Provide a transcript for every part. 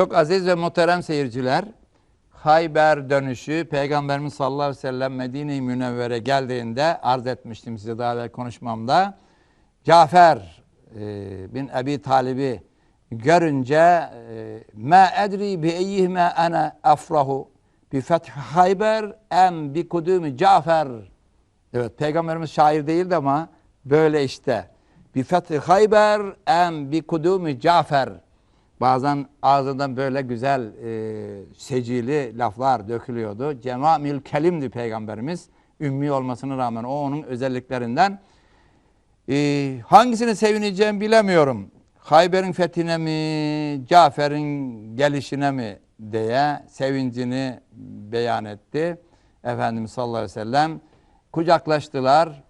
Çok aziz ve muhterem seyirciler, Hayber dönüşü Peygamberimiz sallallahu aleyhi ve sellem Medine-i Münevvere geldiğinde arz etmiştim size daha evvel konuşmamda. Cafer e, bin Ebi Talib'i görünce e, ma edri bi eyyihime ana afrahu bi feth Hayber em bi kudumi Cafer. Evet Peygamberimiz şair değildi ama böyle işte. Bi fethi Hayber em bi kudumi Cafer. Bazen ağzından böyle güzel e, secili laflar dökülüyordu. Cemamil kelimdi peygamberimiz. Ümmi olmasına rağmen o onun özelliklerinden. E, hangisini sevineceğim bilemiyorum. Hayber'in fethine mi, Cafer'in gelişine mi diye sevincini beyan etti. Efendimiz sallallahu aleyhi ve sellem kucaklaştılar.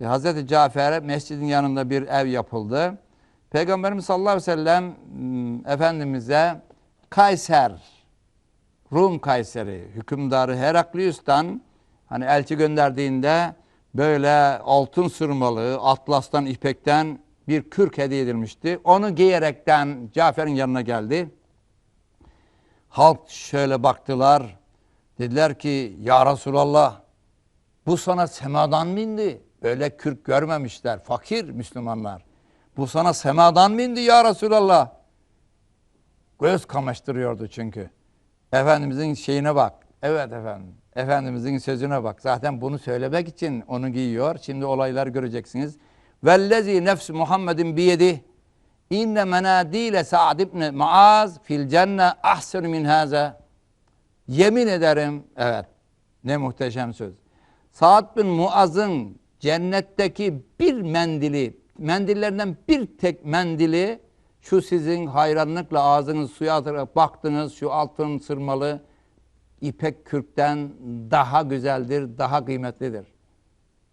E, Hazreti Cafer'e mescidin yanında bir ev yapıldı. Peygamberimiz sallallahu aleyhi ve sellem m, Efendimiz'e Kayser, Rum Kayseri, hükümdarı Heraklius'tan hani elçi gönderdiğinde böyle altın sırmalı, atlastan, ipekten bir kürk hediye edilmişti. Onu giyerekten Cafer'in yanına geldi. Halk şöyle baktılar. Dediler ki ya Resulallah bu sana semadan mı indi? Böyle kürk görmemişler. Fakir Müslümanlar. Bu sana semadan mı indi ya Resulallah? Göz kamaştırıyordu çünkü. Efendimizin şeyine bak. Evet efendim. Efendimizin sözüne bak. Zaten bunu söylemek için onu giyiyor. Şimdi olaylar göreceksiniz. Vellezi nefs Muhammedin biyedi. İnne menadile Sa'd ibn Muaz fil cenne ahsen min haza. Yemin ederim. Evet. Ne muhteşem söz. Sa'd bin Muaz'ın cennetteki bir mendili, mendillerinden bir tek mendili şu sizin hayranlıkla ağzınız suya atarak baktınız şu altın sırmalı ipek kürkten daha güzeldir, daha kıymetlidir.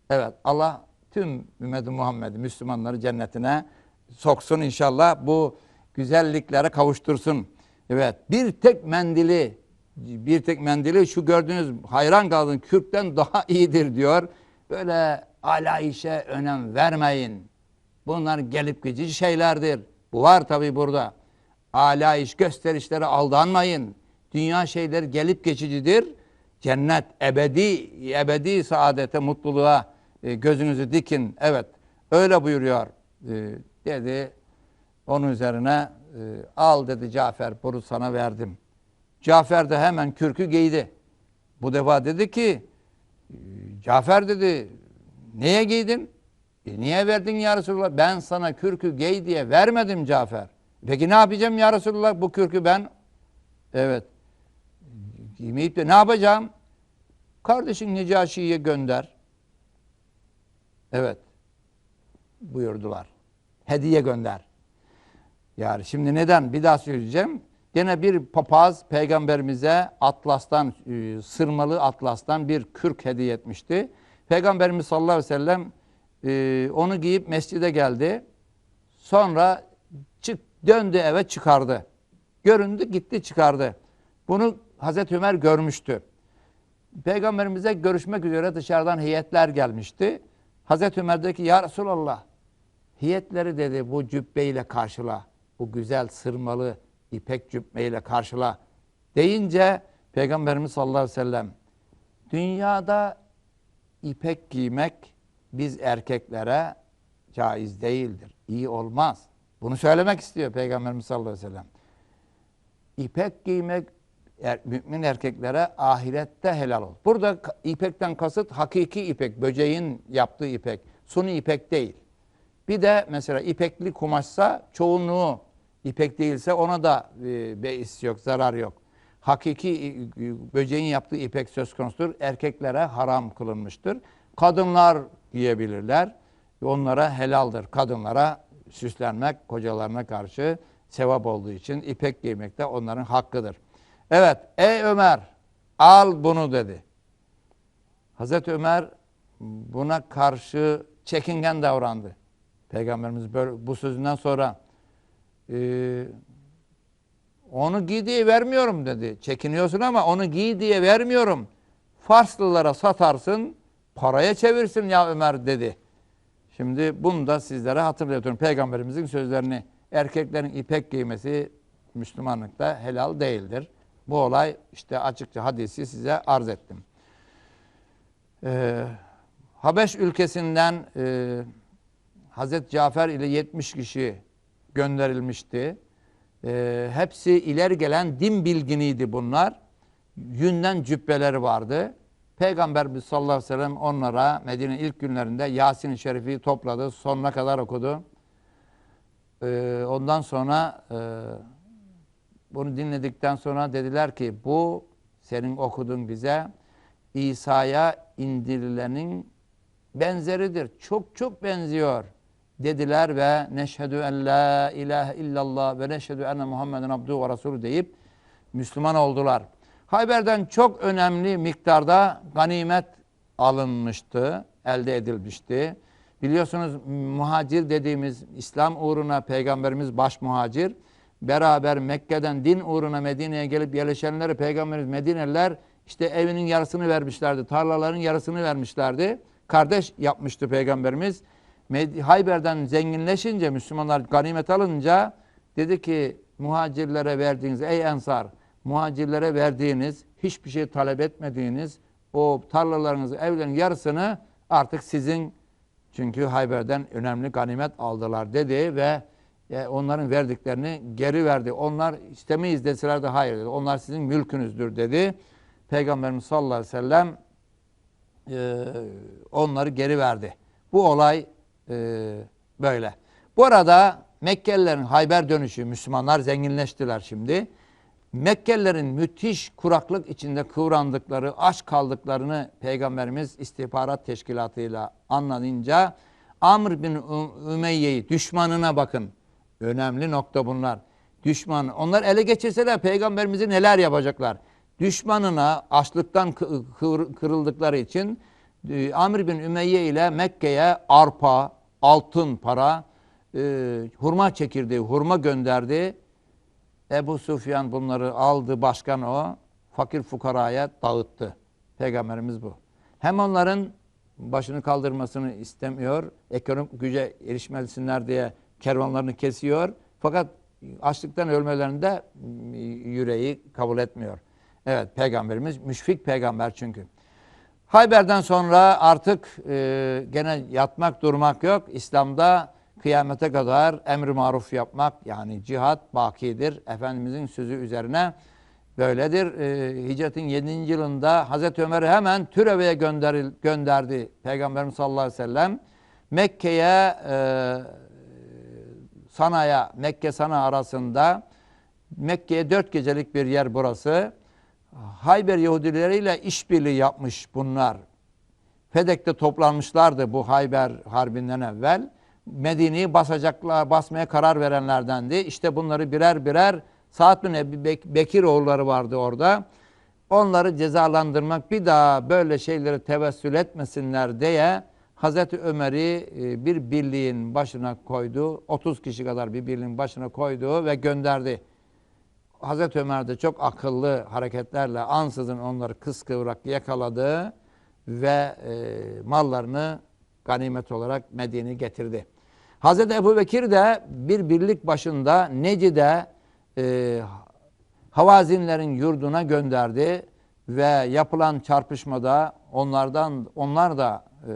Evet Allah tüm ümmeti Muhammed'i, Müslümanları cennetine soksun inşallah. Bu güzelliklere kavuştursun. Evet bir tek mendili, bir tek mendili şu gördüğünüz hayran kaldığın kürkten daha iyidir diyor. Böyle alayişe önem vermeyin. Bunlar gelip geçici şeylerdir. Bu var tabi burada. Alayiş gösterişlere aldanmayın. Dünya şeyleri gelip geçicidir. Cennet ebedi, ebedi saadete, mutluluğa e, gözünüzü dikin. Evet öyle buyuruyor e, dedi. Onun üzerine e, al dedi Cafer bunu sana verdim. Cafer de hemen kürkü giydi. Bu defa dedi ki Cafer dedi Niye giydin? E niye verdin ya Resulullah? Ben sana kürkü giy diye vermedim Cafer. Peki ne yapacağım ya Resulullah bu kürkü ben? Evet. Giymeyip de ne yapacağım? Kardeşin Necaşi'ye gönder. Evet. Buyurdular. Hediye gönder. Yani şimdi neden? Bir daha söyleyeceğim. Gene bir papaz peygamberimize atlastan, e, sırmalı atlastan bir kürk hediye etmişti. Peygamberimiz sallallahu aleyhi ve sellem e, onu giyip mescide geldi. Sonra çık, döndü eve çıkardı. Göründü gitti çıkardı. Bunu Hazreti Ömer görmüştü. Peygamberimize görüşmek üzere dışarıdan heyetler gelmişti. Hazreti Ömer dedi ki ya Resulallah heyetleri dedi bu cübbeyle karşıla. Bu güzel sırmalı ipek cübbeyle karşıla. Deyince Peygamberimiz sallallahu aleyhi ve sellem dünyada ipek giymek biz erkeklere caiz değildir. İyi olmaz. Bunu söylemek istiyor Peygamberimiz sallallahu aleyhi ve sellem. İpek giymek er, mümin erkeklere ahirette helal olur. Burada ipekten kasıt hakiki ipek, böceğin yaptığı ipek, suni ipek değil. Bir de mesela ipekli kumaşsa çoğunluğu ipek değilse ona da e, beis yok, zarar yok. Hakiki e, böceğin yaptığı ipek söz konusudur. Erkeklere haram kılınmıştır. Kadınlar giyebilirler. Onlara helaldir. Kadınlara süslenmek kocalarına karşı sevap olduğu için ipek giymek de onların hakkıdır. Evet ey Ömer al bunu dedi. Hazreti Ömer buna karşı çekingen davrandı. Peygamberimiz böyle, bu sözünden sonra e, onu giy diye vermiyorum dedi. Çekiniyorsun ama onu giy diye vermiyorum. Farslılara satarsın, paraya çevirsin ya Ömer dedi. Şimdi bunu da sizlere hatırlatıyorum. Peygamberimizin sözlerini erkeklerin ipek giymesi Müslümanlıkta helal değildir. Bu olay işte açıkça hadisi size arz ettim. Ee, Habeş ülkesinden e, Hazreti Cafer ile 70 kişi gönderilmişti. Ee, hepsi ileri gelen din bilginiydi bunlar. Yünden cübbeleri vardı. Peygamber sallallahu aleyhi ve sellem onlara Medine ilk günlerinde Yasin-i Şerif'i topladı. Sonuna kadar okudu. Ee, ondan sonra e, bunu dinledikten sonra dediler ki bu senin okudun bize İsa'ya indirilenin benzeridir. Çok çok benziyor dediler ve neşhedü en la ilahe illallah ve neşhedü enne Muhammeden abduhu ve resulü deyip Müslüman oldular. Hayber'den çok önemli miktarda ganimet alınmıştı, elde edilmişti. Biliyorsunuz muhacir dediğimiz İslam uğruna peygamberimiz baş muhacir. Beraber Mekke'den din uğruna Medine'ye gelip yerleşenleri peygamberimiz Medineliler işte evinin yarısını vermişlerdi, tarlaların yarısını vermişlerdi. Kardeş yapmıştı peygamberimiz. Hayber'den zenginleşince Müslümanlar ganimet alınca dedi ki muhacirlere verdiğiniz ey ensar muhacirlere verdiğiniz hiçbir şey talep etmediğiniz o tarlalarınızı evlerin yarısını artık sizin çünkü Hayber'den önemli ganimet aldılar dedi ve e, onların verdiklerini geri verdi. Onlar istemeyiz deseler de hayır dedi. Onlar sizin mülkünüzdür dedi. Peygamberimiz sallallahu aleyhi ve sellem e, onları geri verdi. Bu olay e, böyle. Bu arada Mekkelilerin Hayber dönüşü, Müslümanlar zenginleştiler şimdi. Mekkelilerin müthiş kuraklık içinde kıvrandıkları, aç kaldıklarını Peygamberimiz istihbarat teşkilatıyla anlayınca Amr bin Ümeyye'yi düşmanına bakın. Önemli nokta bunlar. Düşman. Onlar ele geçirseler peygamberimizi neler yapacaklar? Düşmanına açlıktan kırıldıkları için e, Amr bin Ümeyye ile Mekke'ye arpa, altın para, e, hurma çekirdeği, hurma gönderdi. Ebu Sufyan bunları aldı başkan o. Fakir fukaraya dağıttı. Peygamberimiz bu. Hem onların başını kaldırmasını istemiyor. Ekonomik güce erişmesinler diye kervanlarını kesiyor. Fakat açlıktan ölmelerinde yüreği kabul etmiyor. Evet peygamberimiz müşfik peygamber çünkü. Hayber'den sonra artık e, gene yatmak durmak yok. İslam'da kıyamete kadar emri maruf yapmak yani cihat bakidir. Efendimizin sözü üzerine böyledir. E, hicretin 7. yılında Hazreti Ömer'i hemen Türeve'ye gönderdi Peygamberimiz sallallahu aleyhi ve sellem. Mekke'ye e, Sana'ya, Mekke Sana arasında Mekke'ye dört gecelik bir yer burası. Hayber Yahudileriyle işbirliği yapmış bunlar. Fedek'te toplanmışlardı bu Hayber Harbi'nden evvel. Medine'yi basacaklar, basmaya karar verenlerdendi. İşte bunları birer birer Sa'd bin Ebi Bek- Bekir oğulları vardı orada. Onları cezalandırmak, bir daha böyle şeyleri tevessül etmesinler diye Hazreti Ömer'i e, bir birliğin başına koydu. 30 kişi kadar bir birliğin başına koydu ve gönderdi. Hazreti Ömer de çok akıllı hareketlerle ansızın onları kıskıvrak yakaladı ve e, mallarını ganimet olarak Medine'ye getirdi. Hazreti Ebu Bekir de bir birlik başında Neci'de e, Havazinlerin yurduna gönderdi ve yapılan çarpışmada onlardan onlar da e,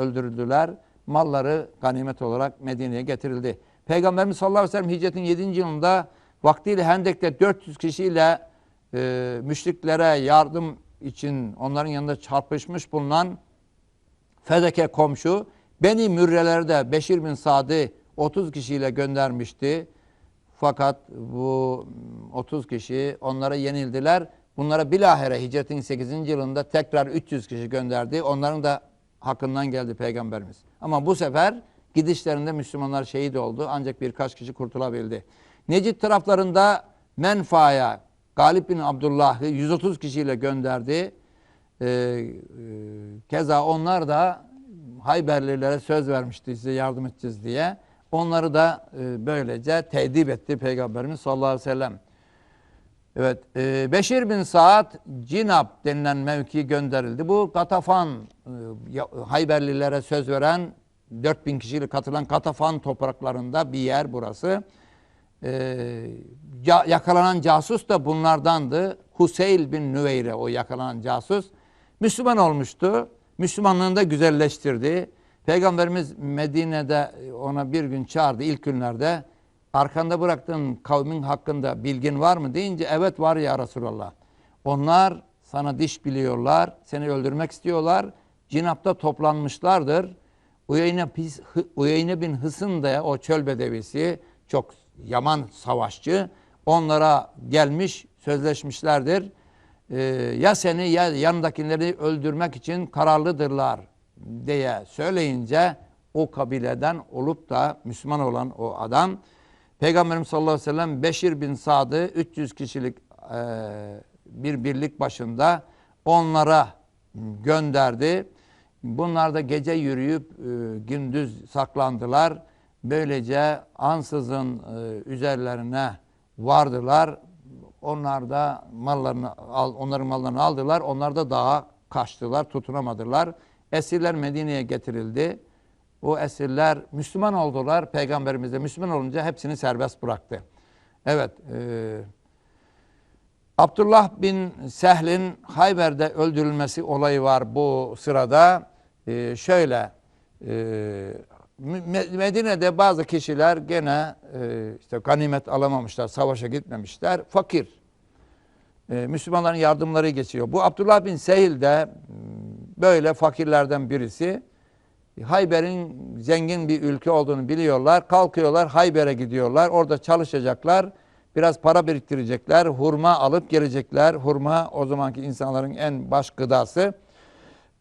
öldürüldüler. Malları ganimet olarak Medine'ye getirildi. Peygamberimiz sallallahu aleyhi ve sellem hicretin 7. yılında vaktiyle Hendek'te 400 kişiyle e, müşriklere yardım için onların yanında çarpışmış bulunan Fedeke komşu Beni Mürreleri de Beşir bin Sad'ı 30 kişiyle göndermişti. Fakat bu 30 kişi onlara yenildiler. Bunlara bilahare hicretin 8. yılında tekrar 300 kişi gönderdi. Onların da hakkından geldi peygamberimiz. Ama bu sefer gidişlerinde Müslümanlar şehit oldu. Ancak birkaç kişi kurtulabildi. Necid taraflarında Menfa'ya Galip bin Abdullah'ı 130 kişiyle gönderdi. Ee, e, keza onlar da Hayberlilere söz vermişti size yardım edeceğiz diye. Onları da e, böylece tedip etti Peygamberimiz sallallahu aleyhi ve sellem. Evet, e, Beşir bin Saad Cinab denilen mevki gönderildi. Bu Katafan, e, Hayberlilere söz veren 4000 kişiyle katılan Katafan topraklarında bir yer burası. e, yakalanan casus da bunlardandı. Huseyl bin Nüveyre o yakalanan casus. Müslüman olmuştu. Müslümanlığını da güzelleştirdi. Peygamberimiz Medine'de ona bir gün çağırdı ilk günlerde. Arkanda bıraktığın kavmin hakkında bilgin var mı deyince evet var ya Resulallah. Onlar sana diş biliyorlar, seni öldürmek istiyorlar. Cinapta toplanmışlardır. Uyeyne, Uyeyne bin Hısın da o çöl bedevisi çok yaman savaşçı. Onlara gelmiş sözleşmişlerdir. Ee, ya seni ya yanındakileri öldürmek için kararlıdırlar diye söyleyince o kabileden olup da Müslüman olan o adam Peygamberimiz sallallahu aleyhi ve sellem Beşir bin Sad'ı 300 kişilik e, bir birlik başında onlara gönderdi. Bunlar da gece yürüyüp e, gündüz saklandılar. Böylece ansızın e, üzerlerine vardılar. Onlar da mallarını al, onların mallarını aldılar. Onlar da dağa kaçtılar, tutunamadılar. Esirler Medine'ye getirildi. O esirler Müslüman oldular. Peygamberimiz de Müslüman olunca hepsini serbest bıraktı. Evet, e, Abdullah bin Sehl'in Hayber'de öldürülmesi olayı var bu sırada. Ee, şöyle, e, Medine'de bazı kişiler gene e, işte ganimet alamamışlar, savaşa gitmemişler, fakir. Ee, Müslümanların yardımları geçiyor. Bu Abdullah bin Sehl de böyle fakirlerden birisi. Hayber'in zengin bir ülke olduğunu biliyorlar. Kalkıyorlar Hayber'e gidiyorlar. Orada çalışacaklar. Biraz para biriktirecekler. Hurma alıp gelecekler. Hurma o zamanki insanların en baş gıdası.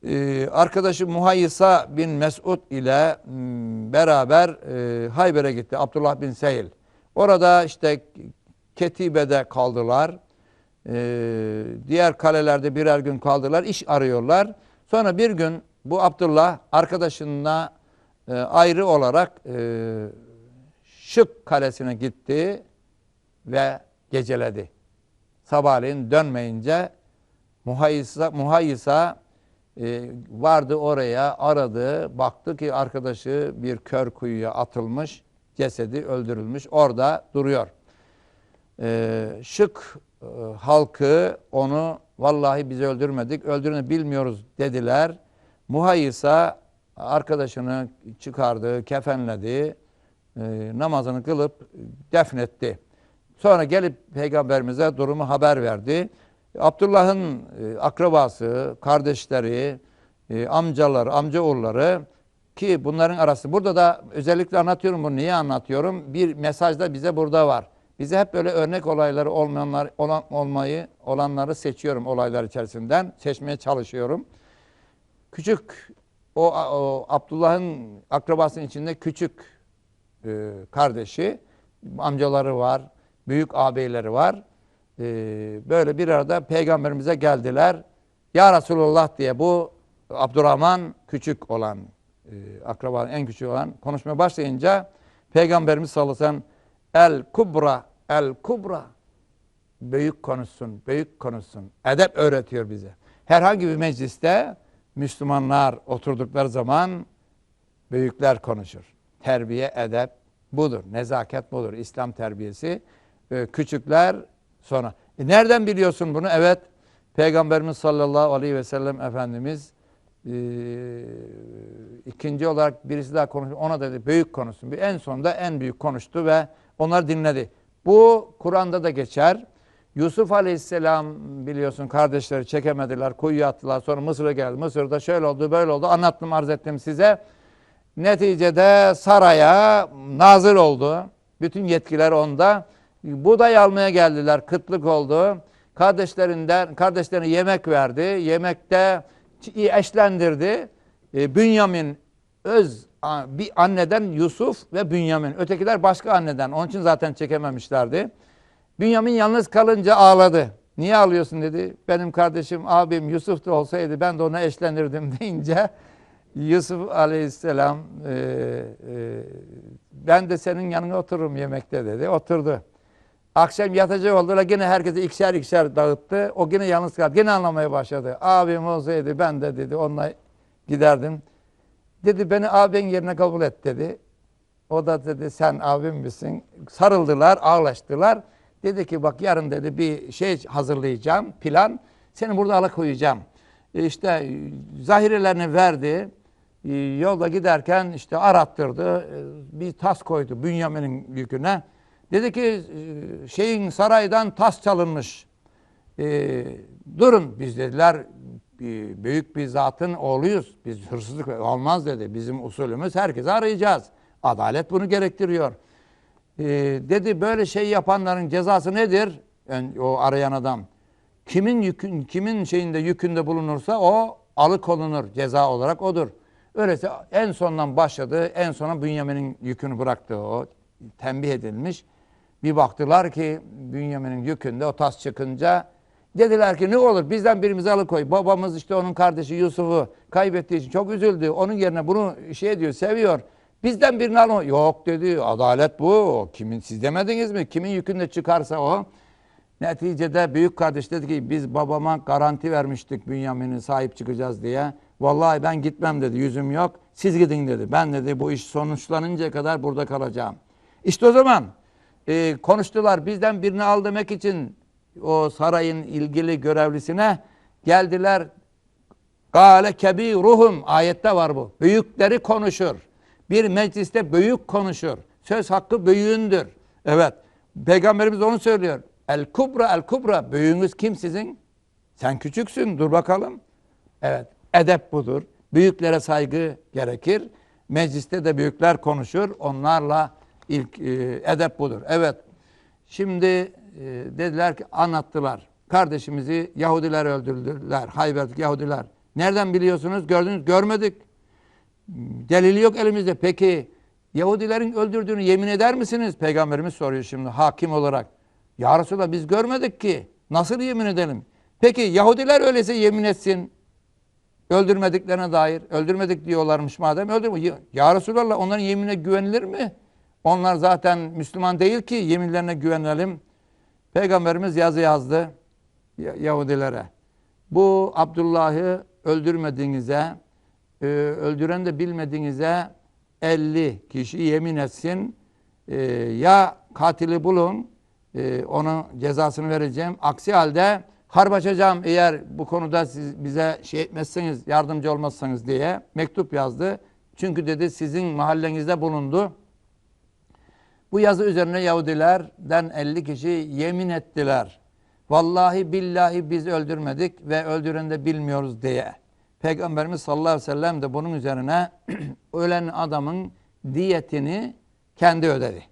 Ee, arkadaşı Muhayyisa bin Mesud ile m, beraber e, Hayber'e gitti. Abdullah bin Seyil. Orada işte Ketibe'de kaldılar. Ee, diğer kalelerde birer gün kaldılar. iş arıyorlar. Sonra bir gün bu Abdullah arkadaşına e, ayrı olarak e, Şık kalesine gitti ve geceledi. Sabahleyin dönmeyince Muhayyisa, Muhayyisa e, vardı oraya aradı. Baktı ki arkadaşı bir kör kuyuya atılmış. Cesedi öldürülmüş. Orada duruyor. E, şık e, halkı onu vallahi biz öldürmedik. Öldürdüğünü bilmiyoruz dediler. Muhayyisa arkadaşını çıkardı, kefenledi. e, namazını kılıp defnetti. Sonra gelip peygamberimize durumu haber verdi. Abdullah'ın e, akrabası, kardeşleri, e, amcaları, amcaoğulları ki bunların arası. Burada da özellikle anlatıyorum bunu. Niye anlatıyorum? Bir mesaj da bize burada var. Bize hep böyle örnek olayları olmayanlar olan, olmayı olanları seçiyorum olaylar içerisinden. Seçmeye çalışıyorum. Küçük o, o Abdullah'ın akrabasının içinde küçük e, kardeşi, amcaları var, büyük ağabeyleri var. E, böyle bir arada peygamberimize geldiler. Ya Resulullah diye bu Abdurrahman küçük olan, e, akrabanın en küçük olan konuşmaya başlayınca Peygamberimiz sallallahu aleyhi ve sellem el kubra, el kubra büyük konuşsun, büyük konuşsun. Edep öğretiyor bize. Herhangi bir mecliste Müslümanlar oturdukları zaman büyükler konuşur. Terbiye, edep budur. Nezaket budur. İslam terbiyesi. Ee, küçükler sonra. E nereden biliyorsun bunu? Evet. Peygamberimiz sallallahu aleyhi ve sellem Efendimiz e, ikinci olarak birisi daha konuştu. Ona dedi büyük konuşsun. En sonunda en büyük konuştu ve onlar dinledi. Bu Kur'an'da da geçer. Yusuf Aleyhisselam biliyorsun kardeşleri çekemediler, kuyuya attılar. Sonra Mısır'a geldi. Mısır'da şöyle oldu, böyle oldu. Anlattım, arz ettim size. Neticede saraya nazır oldu. Bütün yetkiler onda. Buğday almaya geldiler. Kıtlık oldu. Kardeşlerinden kardeşlerine yemek verdi. Yemekte eşlendirdi. E, Bünyamin öz bir anneden Yusuf ve Bünyamin. Ötekiler başka anneden. Onun için zaten çekememişlerdi. Bünyamin yalnız kalınca ağladı. Niye ağlıyorsun dedi. Benim kardeşim abim Yusuf da olsaydı ben de ona eşlenirdim deyince Yusuf aleyhisselam e, e, ben de senin yanına otururum yemekte dedi. Oturdu. Akşam yatacak oldular. Gene herkese ikişer ikişer dağıttı. O gene yalnız kaldı. Gene anlamaya başladı. Abim olsaydı ben de dedi onunla giderdim. Dedi beni abin yerine kabul et dedi. O da dedi sen abim misin? sarıldılar, ağlaştılar. Dedi ki bak yarın dedi bir şey hazırlayacağım, plan. Seni burada alıkoyacağım. E işte zahirelerini verdi. E, Yolda giderken işte arattırdı. E, Bir tas koydu Bünyamin'in yüküne. Dedi ki şeyin saraydan tas çalınmış. E, durun biz dediler büyük bir zatın oğluyuz. Biz hırsızlık olmaz dedi. Bizim usulümüz herkese arayacağız. Adalet bunu gerektiriyor. E, dedi böyle şey yapanların cezası nedir? Ön- o arayan adam. Kimin yükün, kimin şeyinde yükünde bulunursa o alıkonulur ceza olarak odur. Öyleyse en sondan başladı. En sona Bünyamin'in yükünü bıraktı o. Tembih edilmiş. Bir baktılar ki Bünyamin'in yükünde o tas çıkınca dediler ki ne olur bizden birimizi alıkoy. Babamız işte onun kardeşi Yusuf'u kaybettiği için çok üzüldü. Onun yerine bunu şey diyor seviyor. Bizden birini alın. Yok dedi adalet bu. Kimin siz demediniz mi? Kimin yükünde çıkarsa o. Neticede büyük kardeş dedi ki biz babama garanti vermiştik Bünyamin'in sahip çıkacağız diye. Vallahi ben gitmem dedi yüzüm yok. Siz gidin dedi. Ben dedi bu iş sonuçlanıncaya kadar burada kalacağım. İşte o zaman e, konuştular bizden birini al demek için o sarayın ilgili görevlisine geldiler. Gale kebiruhum ayette var bu. Büyükleri konuşur. Bir mecliste büyük konuşur. Söz hakkı büyüğündür. Evet. Peygamberimiz onu söylüyor. El kubra el kubra. Büyüğünüz kim sizin? Sen küçüksün. Dur bakalım. Evet. Edep budur. Büyüklere saygı gerekir. Mecliste de büyükler konuşur. Onlarla ilk e, edep budur. Evet. Şimdi e, dediler ki anlattılar. Kardeşimizi Yahudiler öldürdüler. Hayber'deki Yahudiler. Nereden biliyorsunuz? Gördünüz? Görmedik. Delili yok elimizde. Peki Yahudilerin öldürdüğünü yemin eder misiniz? Peygamberimiz soruyor şimdi hakim olarak. Ya Resulallah biz görmedik ki. Nasıl yemin edelim? Peki Yahudiler öyleyse yemin etsin. Öldürmediklerine dair. Öldürmedik diyorlarmış madem. Öldürme. Ya- Resulallah onların yeminine güvenilir mi? Onlar zaten Müslüman değil ki yeminlerine güvenelim. Peygamberimiz yazı yazdı Ya- Yahudilere. Bu Abdullah'ı öldürmediğinize, e, öldüren de bilmediğinize 50 kişi yemin etsin. E, ya katili bulun, e, onun cezasını vereceğim. Aksi halde harp açacağım eğer bu konuda siz bize şey etmezseniz, yardımcı olmazsanız diye mektup yazdı. Çünkü dedi sizin mahallenizde bulundu. Bu yazı üzerine Yahudilerden 50 kişi yemin ettiler. Vallahi billahi biz öldürmedik ve öldüren de bilmiyoruz diye. Peygamberimiz sallallahu aleyhi ve sellem de bunun üzerine ölen adamın diyetini kendi ödedi.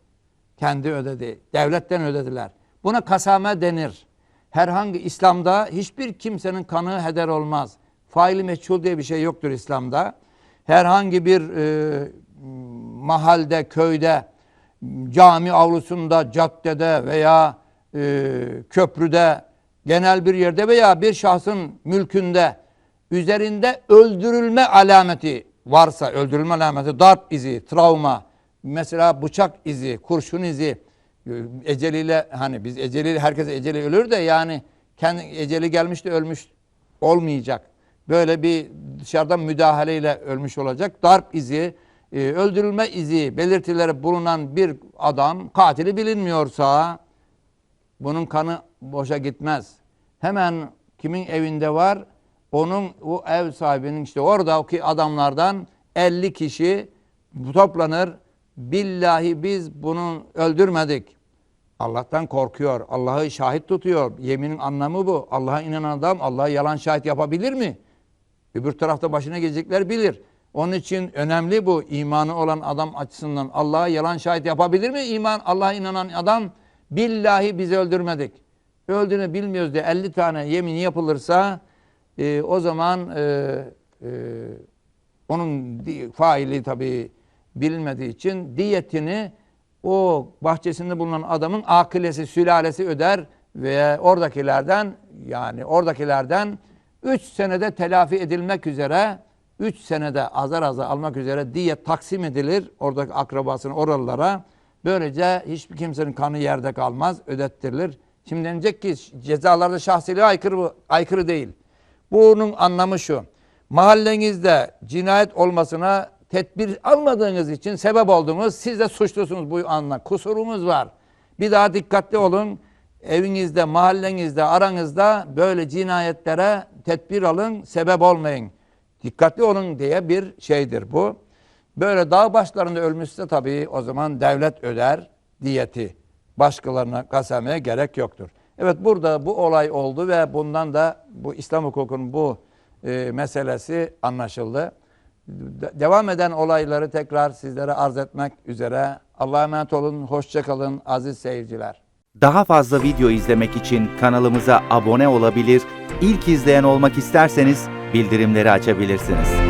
Kendi ödedi. Devletten ödediler. Buna kasame denir. Herhangi İslam'da hiçbir kimsenin kanı heder olmaz. Faili meçhul diye bir şey yoktur İslam'da. Herhangi bir e, mahalde, köyde, cami avlusunda, caddede veya e, köprüde, genel bir yerde veya bir şahsın mülkünde üzerinde öldürülme alameti varsa, öldürülme alameti, darp izi, travma, mesela bıçak izi, kurşun izi, e, eceliyle hani biz eceliyle herkes eceli ölür de yani kendi eceli gelmiş de ölmüş olmayacak. Böyle bir dışarıdan müdahaleyle ölmüş olacak. Darp izi, e, öldürülme izi belirtileri bulunan bir adam katili bilinmiyorsa bunun kanı boşa gitmez. Hemen kimin evinde var? Onun o ev sahibinin işte oradaki adamlardan 50 kişi toplanır. Billahi biz bunu öldürmedik. Allah'tan korkuyor. Allah'ı şahit tutuyor. Yeminin anlamı bu. Allah'a inanan adam Allah'a yalan şahit yapabilir mi? Öbür tarafta başına gelecekler bilir. Onun için önemli bu imanı olan adam açısından. Allah'a yalan şahit yapabilir mi? İman Allah'a inanan adam billahi biz öldürmedik. Öldüğünü bilmiyoruz diye 50 tane yemin yapılırsa e, o zaman e, e, onun faili tabii bilinmediği için diyetini o bahçesinde bulunan adamın akilesi, sülalesi öder ve oradakilerden yani oradakilerden 3 senede telafi edilmek üzere 3 senede azar azar almak üzere diyet taksim edilir oradaki akrabasının oralılara. Böylece hiçbir kimsenin kanı yerde kalmaz, ödettirilir. Şimdi denecek ki cezalarda şahsiliğe aykırı, aykırı değil. Bunun anlamı şu. Mahallenizde cinayet olmasına tedbir almadığınız için sebep oldunuz. Siz de suçlusunuz bu anla. Kusurumuz var. Bir daha dikkatli olun. Evinizde, mahallenizde, aranızda böyle cinayetlere tedbir alın, sebep olmayın. Dikkatli olun diye bir şeydir bu. Böyle dağ başlarında ölmüşse tabii o zaman devlet öder diyeti. Başkalarına kasamaya gerek yoktur. Evet burada bu olay oldu ve bundan da bu İslam hukukunun bu e, meselesi anlaşıldı. De- devam eden olayları tekrar sizlere arz etmek üzere. Allah'a emanet olun, hoşça kalın aziz seyirciler. Daha fazla video izlemek için kanalımıza abone olabilir, ilk izleyen olmak isterseniz bildirimleri açabilirsiniz.